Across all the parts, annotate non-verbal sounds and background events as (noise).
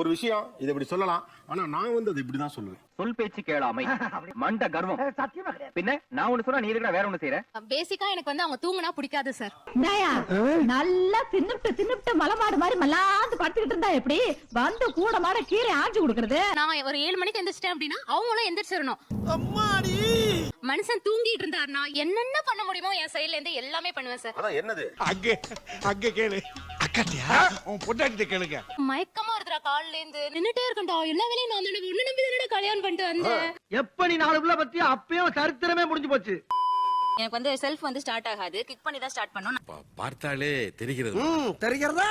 ஒரு விஷயம் இதை இப்படி சொல்லலாம். ஆனா நான் வந்து அதை இப்படிதான் சொல்லுவேன். சொல் பேச்சு கேளாமை. மண்ட கர்வம். சத்தியமா பின்ன நான் ஒண்ணு சொன்னா நீ வேற ஒண்ணு செய்யற பேசிக்கா எனக்கு வந்து அவங்க தூங்குனா பிடிக்காது சார் நல்லா தின்னுட்டு தின்னுட்டு மலமாடு மாதிரி மல்லாந்து படுத்துக்கிட்டு இருந்தா எப்படி? வந்து கூட மாட கீரை ஆஞ்சு கொடுக்கறது. நான் ஒரு ஏழு மணிக்கு எந்திரிச்சிட்டேன் அப்படின்னா அவங்களும் எந்திரிச்சிடணும். மனுஷன் தூங்கிட்டு இருந்தாருன்னா என்னென்ன பண்ண முடியுமோ என் சைடுல இருந்து எல்லாமே பண்ணுவேன் சார் அதான் என்னது? அங்கே அங்கே கேளு. அக்காட்டியா உன் கேளுங்க. மயக்கமா இருக்குறா கால்ல இருந்து. நின்னுட்டே இருக்கண்டா எல்லா வேலையும் நான் ஒண்ணு நம்பி தானே கல்யாணம் பண்ணிட்டு வந்தேன். எப்ப நீ நாலு புள்ள பத்தி அப்பயும் சரித்திரமே முடிஞ்சு போச்சு. எனக்கு வந்து செல்ஃப் வந்து ஸ்டார்ட் ஆகாது. கிக் பண்ணி தான் ஸ்டார்ட் பண்ணும் பார்த்தாலே தெரிகிறது. தெரிகிறதா?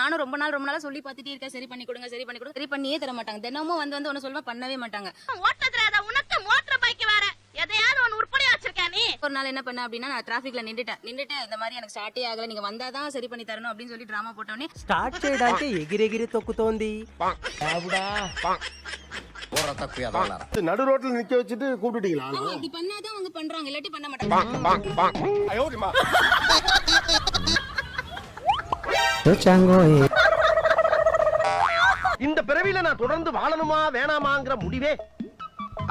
நானும் ரொம்ப நாள் ரொம்ப நாளா சொல்லி பார்த்துட்டே இருக்கேன். சரி பண்ணி கொடுங்க சரி பண்ணி கொடுங்க. சரி பண்ணியே தர மாட்டாங்க தினமும் வந்து வந்து ஒன்னு சொல்லுவேன் பண்ணவே மாட்டாங்க. ஓட்ட தெரியாத உனக்கு மோட்டர் பைக் வேற. எதையாவது ஒன்னு உருப்படியா வச்சிருக்கேன் நீ ஒரு நாள் என்ன பண்ண அப்படின்னா நான் டிராஃபிக்ல நின்னுட்டேன் நின்னுட்டு இந்த மாதிரி எனக்கு ஸ்டார்ட்டே ஆகல நீங்க வந்தாதான் சரி பண்ணி தரணும் அப்படின்னு சொல்லி டிராமா போட்டோன்னே స్టార్ట్ చేయడానికి ఎగిరెగిరి తొక్కుతోంది இது நடு ரோட்ல நிக்க வச்சுட்டு கூப்பிட்டுட்டீங்களா ஆளு? அவங்க அப்படி பண்ணாதான் அவங்க பண்றாங்க இல்லாட்டி பண்ண மாட்டாங்க அயோக்கியமா. இந்த பிறவியில நான் தொடர்ந்து வாழணுமா வேணாமாங்கிற முடிவே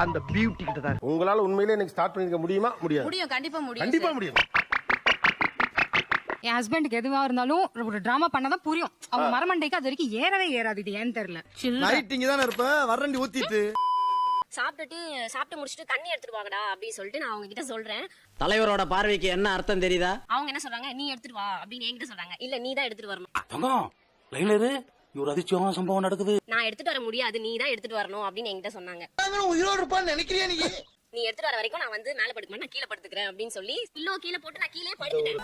அந்த பியூட்டி கிட்ட தான். உங்களால உண்மையிலே இன்னைக்கு ஸ்டார்ட் பண்ணிருக்க முடியுமா? முடியாது. முடியும் கண்டிப்பா முடியும் கண்டிப்பா. முடியும். என் ஹஸ்பண்டுக்கு எதுவா இருந்தாலும் ஒரு டிராமா பண்ணாதான் புரியும். அவங்க மரமண்டைக்கு அது வரைக்கும் ஏறவே ஏறாது இது ஏன்னு தெரியல. நைட் இங்க தானே இருப்ப வரண்டி ஊத்திட்டு. சாப்பிட்டுட்டு சாப்பிட்டு முடிச்சிட்டு தண்ணி எடுத்துட்டு வாங்கடா அப்படின்னு சொல்லிட்டு நான் அவங்க கிட்ட சொல்றேன். தலைவரோட பார்வைக்கு என்ன அர்த்தம் தெரியுதா? அவங்க என்ன சொல்றாங்க? நீ எடுத்துட்டு வா அப்படின்னு என்கிட்ட சொல்றாங்க. இல்ல நீ தான் எடுத்துட்டு வரணும். ஒரு அதிர்ச்சியமான சம்பவம் நடக்குது. நான் எடுத்துட்டு வர முடியாது நீ தான் எடுத்துட்டு வரணும் அப்படின்னு என்கிட்ட சொன்னாங்க. உயிரோடு இருப்பான்னு நினைக்கிறியா நீ? நீ எடுத்துட்டு வர வரைக்கும் நான் வந்து மேல படுக்க மாட்டேன் நான் கீழே படுத்துக்கிறேன் அப்படின்னு சொல்லி பில்லோ கீழே போட்டு நான் கீழே படுத்துட்டேன்.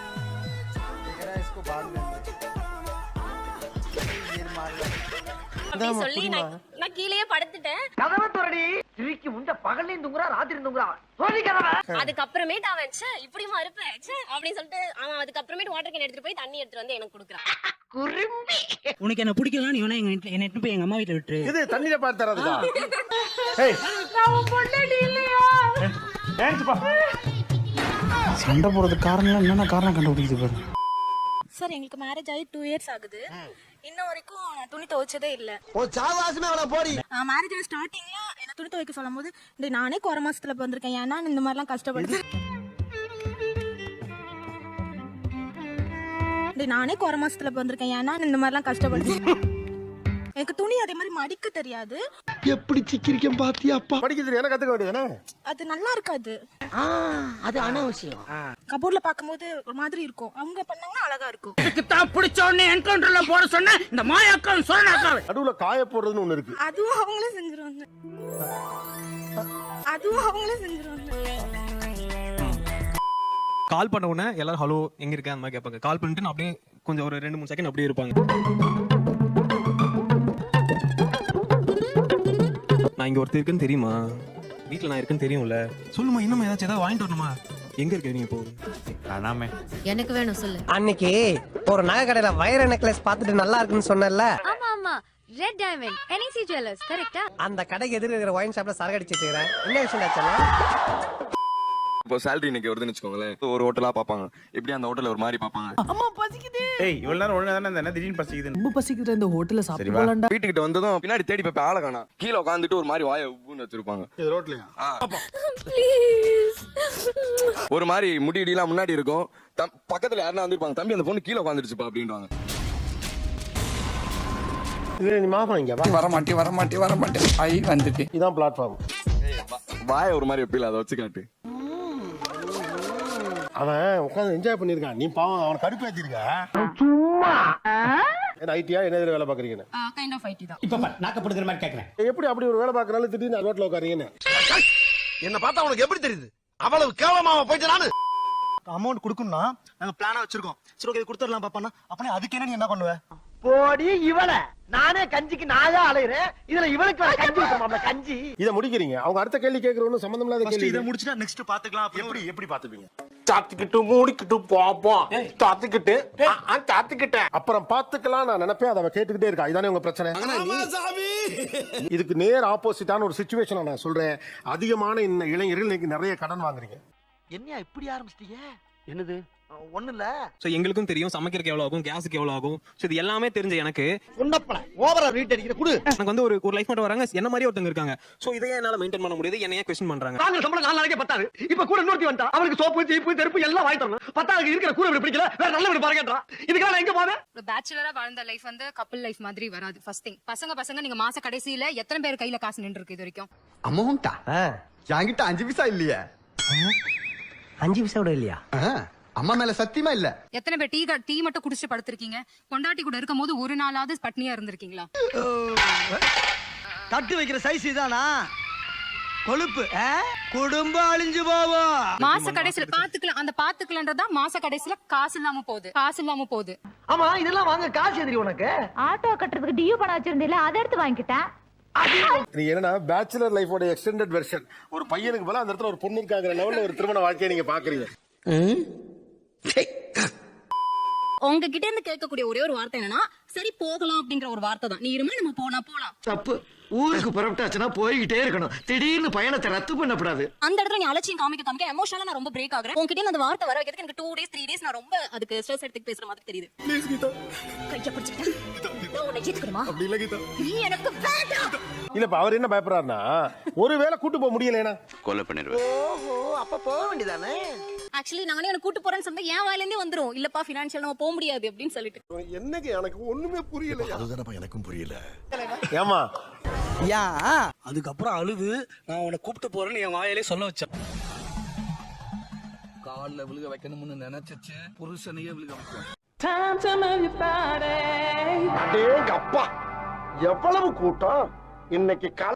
அப்படின்னு சொல்லி நான் நான் கீழேயே படுத்துட்டேன். கதவை துறடி. திருக்கி முண்ட பகல்லையும் தூங்குறா. ராத்திரி தூங்குறா அதுக்கப்புறமேட்டு அவன் ச்சே இப்படிமா இருப்பேன் ச்சே அப்படின்னு சொல்லிட்டு அவன் அதுக்கப்புறமேட்டு வாட்டர் கேன் எடுத்துட்டு போய் தண்ணி எடுத்துட்டு வந்து எனக்கு கொடுக்குறான். குறும்பி. உனக்கு என்ன பிடிக்கல நீ வேணா எங்க வீட்டுல என்ன போய் எங்க அம்மா வீட்டுல விட்டுரு. இது தண்ணியில பார்த்து (laughs) ஏய். (laughs) சண்டை போறதுக்கு காரணம் என்னென்ன காரணம் கண்டுபிடிக்குது பாரு. சார் எங்களுக்கு மேரேஜ் ஆகி டூ இயர்ஸ் ஆகுது. இன்ன வரைக்கும் நான் துணி துவைச்சதே இல்ல. போடி மேரேஜ் ஸ்டார்டிங்ல என்ன துணி துவைக்க சொல்லும் போது டேய், நானே குறை மாசத்துல வந்திருக்கேன் ஏன்னா இந்த மாதிரிலாம் கஷ்டப்படுது? டேய், நானே குறை மாசத்துல வந்திருக்கேன் ஏன்னா இந்த மாதிரிலாம் கஷ்டப்படுது? எனக்கு துணி அதே மாதிரி மடிக்க தெரியாது. எப்படி சிக்கிரிக்கம் பாத்தியாப்பா படிக்க தெரியும் என்ன கத்துக்க வேண்டியதானே அது நல்லா இருக்காது. அது அனாவசியம். கபோர்ட்ல பாக்கும்போது ஒரு மாதிரி இருக்கும். அவங்க பண்ணாங்கன்னா அழகா இருக்கும். தான் பிடிச்ச உடனே என்கவுண்டர்ல போட சொன்ன இந்த மாயாக்கம் சொன்னாக்காவே நடுவுல காய போடுறதுன்னு ஒண்ணு இருக்கு. அதுவும் அவங்களே செஞ்சிருவாங்க. அதுவும் அவங்களே செஞ்சிருவாங்க. கால் பண்ண உடனே எல்லாரும் ஹலோ எங்க இருக்க? அந்த மாதிரி கேட்பாங்க. கால் பண்ணிட்டு நான் அப்படியே கொஞ்சம் ஒரு ரெண்டு மூணு செகண்ட் அப்படியே இருப்பாங்க. நான் இங்க ஒருத்தர் இருக்குன்னு தெரியுமா? வீட்ல நான் இருக்குன்னு தெரியும்ல. சொல்லுமா இன்னும் ஏதாச்சும் ஏதாவது வாங்கிட்டு வரணுமா? எங்க இருக்க நீ இப்போ? வேணாமே எனக்கு வேணும் சொல்லு. அன்னைக்கு ஒரு நகை கடையில வைர நெக்லஸ் பார்த்துட்டு நல்லா இருக்குன்னு சொன்னல ஆமா ஆமா. ரெட் டைமண்ட் என்இசி ஜுவல்லர்ஸ் கரெக்டா அந்த கடைக்கு எதிர்க்க இருக்கிற ஒயின் ஷாப்ல சரக்கு அடிச்சிட்டு இருக்கிறேன். என்ன விஷயம் ஆச்சுன்னா இப்போ சேலரி இன்னைக்கு வருதுன்னு வச்சுக்கோங்களேன். ஒரு ஹோட்டலா பாப்பாங்க எப்படி அந்த ஹோட்டல்ல ஒரு மாதிரி பாப்பாங்க ஏய் இவ்வளவு நேரம் ஒழுங்கா தானே இருந்தேன். திடீர்னு பசிக்குது ரொம்ப பசிக்கிற இந்த ஹோட்டல்ல சரி வா வீட்டுக்கிட்ட வந்ததும் பின்னாடி தேடி பார்ப்பேன் ஆளை காணா கீழே உட்காந்துட்டு ஒரு மாதிரி வாயை உப்புன்னு வச்சிருப்பாங்க. இது ரோட்லயா? ஒரு மாதிரி முடியடிலாம் முன்னாடி இருக்கும். தம்- பக்கத்துல யாருன்னா வந்திருப்பாங்க. தம்பி அந்த பொண்ணு கீழே உட்காந்துருச்சுப்பா அப்படின்றாங்க இது நீ மாமா இங்க வர மாட்டேன் வர மாட்டேன் வர மாட்டேன் ஐ வந்துட்டு இதான் பிளாட்ஃபார்ம் வாயை ஒரு மாதிரி வைப்பில அதை வச்சு காட்டு. அவன் உட்காந்து என்ஜாய் பண்ணிருக்கான் நீ பாவம் அவன் கடுப்பேத்திருக்க சும்மா. என்ன ஐடியா என்ன இதுல வேலை பாக்குறீங்கன்னு கைண்ட் ஆஃப் ஐடி தான். இப்ப நாக்கப்படுகிற மாதிரி கேக்குறேன். எப்படி அப்படி ஒரு வேலை பாக்குறாலும் திடீர்னு ரோட்ல உட்காரீங்கன்னு என்ன? பார்த்தா உனக்கு எப்படி தெரியுது? அவ்வளவு கேவலமாவ போயிட்டு நானு. அமௌண்ட் கொடுக்கணும்னா நாங்க பிளானா வச்சிருக்கோம். சரி ஓகே கொடுத்துடலாம் பாப்பானா அப்பனே அதுக்கு என்ன நீ என்ன பண்ணுவ? போடி இவள. நானே கஞ்சிக்கு நாயா அலையிறேன். இதுல இவளுக்கு வேற கஞ்சி ஊத்தமாம்ல கஞ்சி. இதை முடிக்கிறீங்க. அவங்க அடுத்த கேள்வி கேட்கறவனும் சம்பந்தம் இல்லாத கேள்வி இதை முடிச்சிட்டா நெக்ஸ்ட் பாத்துக்கலாம் எப்படி எப்படி பாத்துப்பீங்க சாத்திக்கிட்டு மூடிக்கிட்டு பாப்போம். சாத்திக்கிட்டு. சாத்திக்கிட்டேன். அப்புறம் பாத்துக்கலாம் நான் நினைப்பேன் அதை கேட்டுக்கிட்டே இருக்கா. இதானே உங்க பிரச்சனை? இதுக்கு நேர் ஆப்போசிட்டான ஒரு சுச்சுவேஷனை நான் சொல்றேன். அதிகமான இந்த இளைஞர்கள் இன்னைக்கு நிறைய கடன் வாங்குறீங்க. என்னையா இப்படி ஆரம்பிச்சிட்டீங்க? என்னது? ஒண்ணு இல்ல ஸோ எங்களுக்கும் தெரியும் சமைக்கிறதுக்கு எவ்வளோ ஆகும் கேஸுக்கு எவ்வளோ ஆகும். ஸோ இது எல்லாமே தெரிஞ்ச எனக்கு. உன்னப்பல ஓவரா ரீட் அடிக்கிற குடு. எனக்கு வந்து ஒரு ஒரு லைஃப் மட்டும் வராங்க என்ன மாதிரி ஒருத்தங்க இருக்காங்க. ஸோ இதையே என்னால் மெயின்டைன் பண்ண முடியுது என்னையே கொஸ்டின் பண்றாங்க. வாங்க சம்பளம் நாலு நாளைக்கே பத்தாது. இப்ப கூட இன்னொருத்தி வந்தா அவனுக்கு சோப்பு சீப்பு செருப்பு எல்லாம் வாங்கி தரணும். பத்தாவது இருக்கிற கூட வீடு பிடிக்கல வேற நல்ல வீடு பாருங்கன்றான் இதுக்கெல்லாம் நான் எங்க போவேன்? ஒரு பேச்சுலரா வாழ்ந்த லைஃப் வந்து கப்பல் லைஃப் மாதிரி வராது ஃபர்ஸ்ட் திங் பசங்க பசங்க நீங்க மாச கடைசியில எத்தனை பேர் கையில காசு நின்று இருக்கு இது வரைக்கும்? அமௌண்டா என்கிட்ட அஞ்சு பைசா இல்லையே. அஞ்சு பைசா கூட இல்லையா? அம்மா மேல சத்தியமா இல்ல. எத்தனை பேர் டீ டீ மட்டும் குடிச்சிட்டு படுத்திருக்கீங்க? பொண்டாட்டி கூட இருக்கும் போது ஒரு நாளாவது பட்னியா இருந்திருக்கீங்களா? தட்டு வைக்கிற சைஸ் இதானா? கொழுப்பு குடும்பம் அழிஞ்சு போவோம் மாச கடைசியில பாத்துக்கலாம் அந்த பாத்துக்கலன்றதா மாச கடைசியில காசு இல்லாம போகுது. காசு இல்லாம போகுது. ஆமா இதெல்லாம் வாங்க காசு எதிரி உனக்கு. ஆட்டோ கட்டுறதுக்கு டியூ பணம் வச்சிருந்தீல அதை எடுத்து வாங்கிக்கிட்டேன். நீ என்னன்னா பேச்சுலர் லைஃபோட எக்ஸ்டெண்டட் வெர்ஷன் ஒரு பையனுக்கு போல அந்த இடத்துல ஒரு பொண்ணு இருக்காங்கிற லெவல்ல ஒரு திருமண வாழ்க்கையை நீங்க பாக்குறீங்க. உங்ககிட்ட இருந்து கேட்கக்கூடிய ஒரே ஒரு வார்த்தை என்னன்னா சரி போகலாம் அப்படிங்கிற ஒரு வார்த்தை தான். நீ இருமே நம்ம போனா போலாம். தப்பு. ஊருக்கு புறப்பட்டாச்சுன்னா போய்கிட்டே இருக்கணும். திடீர்னு பயணத்தை ரத்து பண்ணக்கூடாது அந்த இடத்துல நீ அலட்சியம் காமிக்க காமிக்க எமோஷனலா நான் ரொம்ப பிரேக் ஆகுறேன். உங்ககிட்ட அந்த வார்த்தை வர வைக்கிறதுக்கு எனக்கு டூ டேஸ் த்ரீ டேஸ் நான் ரொம்ப அதுக்கு ஸ்ட்ரெஸ் எடுத்து பேசுற மாதிரி தெரியுது. கைய நான் உன்னை ஏத்துக்கணுமா அப்படி இல்ல கீதா. நீ எனக்கு வேண்டாம். இல்லப்பா அவர் என்ன பயப்படுறாருன்னா ஒருவேளை கூட்டு போக முடியலனா கொலை பண்ணிடுவேன். ஓஹோ அப்ப போக வேண்டியதானே? ஆக்சுவலி நானே எனக்கு கூட்டு போறேன்னு சொன்னா என் வாயில இருந்தே வந்துரும். இல்லப்பா பினான்சியல் நம்ம போக முடியாது அப்படின்னு சொல்லிட்டு. என்னங்க எனக்கு ஒண்ணுமே புரியல அதுதானப்பா எனக்கும் புரியல. ஏமா யா? அதுக்கப்புறம் அழுது. நான் உன்னை கூப்பிட்டு போறேன்னு என் வாயிலே சொல்ல வச்சேன். கால்ல விழுக வைக்கணும்னு நினைச்சிச்சு. புருஷனையே விழுக அப்பா எவ்வளவு கூட்டம்? இன்னைக்கு கால